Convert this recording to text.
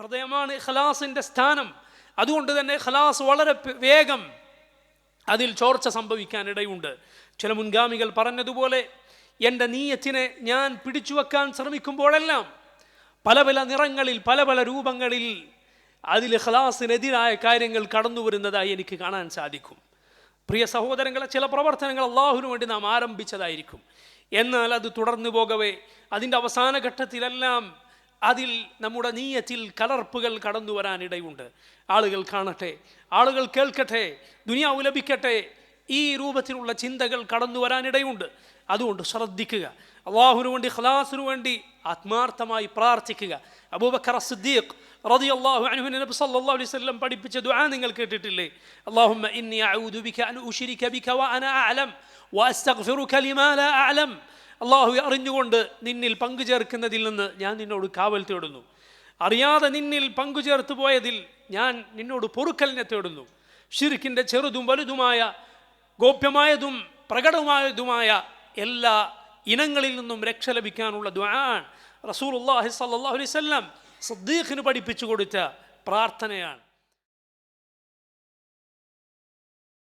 ഹൃദയമാണ് ഖലാസിന്റെ സ്ഥാനം. അതുകൊണ്ട് തന്നെ ഖലാസ് വളരെ വേഗം അതിൽ ചോർച്ച സംഭവിക്കാനിടയുണ്ട് ചില മുൻഗാമികൾ പറഞ്ഞതുപോലെ എന്റെ നീയത്തിനെ ഞാൻ പിടിച്ചു വെക്കാൻ ശ്രമിക്കുമ്പോഴെല്ലാം പല പല നിറങ്ങളിൽ പല പല രൂപങ്ങളിൽ അതിൽ ഖലാസിനെതിരായ കാര്യങ്ങൾ കടന്നു വരുന്നതായി എനിക്ക് കാണാൻ സാധിക്കും. പ്രിയ സഹോദരങ്ങളെ ചില പ്രവർത്തനങ്ങൾ അള്ളാഹുവിന് വേണ്ടി നാം ആരംഭിച്ചതായിരിക്കും. എന്നാൽ അത് തുടർന്നു പോകവേ അതിന്റെ അവസാന ഘട്ടത്തിലെല്ലാം അതിൽ നമ്മുടെ നീയത്തിൽ കലർപ്പുകൾ കടന്നു വരാനിടയുണ്ട് ആളുകൾ കാണട്ടെ ആളുകൾ കേൾക്കട്ടെ ദുനിയാവ് ലഭിക്കട്ടെ ഈ രൂപത്തിലുള്ള ചിന്തകൾ കടന്നു വരാനിടയുണ്ട്. അതുകൊണ്ട് ശ്രദ്ധിക്കുക. അള്ളാഹുവിന് വേണ്ടി ഖലാസിനു വേണ്ടി ആത്മാർത്ഥമായി പ്രാർത്ഥിക്കുക. അബൂബക്കർ സിദ്ദീഖ് റതി അള്ളാഹു അനുഹു നബി സല്ലല്ലാഹു അലൈഹി വസല്ലം പഠിപ്പിച്ച ദുആ നിങ്ങൾ കേട്ടിട്ടില്ലേ? അല്ലാഹുമ്മ ഇന്നി അഊദു ബിക അൻ ഉശ്രിക ബിക വ അന അഅലം വ അസ്തഗ്ഫിറുക ലിമാ ലാ അഅലം. അള്ളാഹു അറിഞ്ഞുകൊണ്ട് നിന്നിൽ പങ്കു ചേർക്കുന്നതിൽ നിന്ന് ഞാൻ നിന്നോട് കാവൽ തേടുന്നു. അറിയാതെ നിന്നിൽ പങ്കു ചേർത്ത് പോയതിൽ ഞാൻ നിന്നോട് പൊറുക്കലിനെ തേടുന്നു. ഷിർക്കിന്റെ ചെറുതും വലുതുമായ ഗോപ്യമായതും പ്രകടമായതുമായ എല്ലാ ഇനങ്ങളിൽ നിന്നും രക്ഷ ലഭിക്കാനുള്ള ദ്വാൻ റസൂൽ അള്ളാഹി സല്ലാ അലൈഹി സ്വല്ലം സദ്ദീഖിന് പഠിപ്പിച്ചു കൊടുത്ത പ്രാർത്ഥനയാണ്.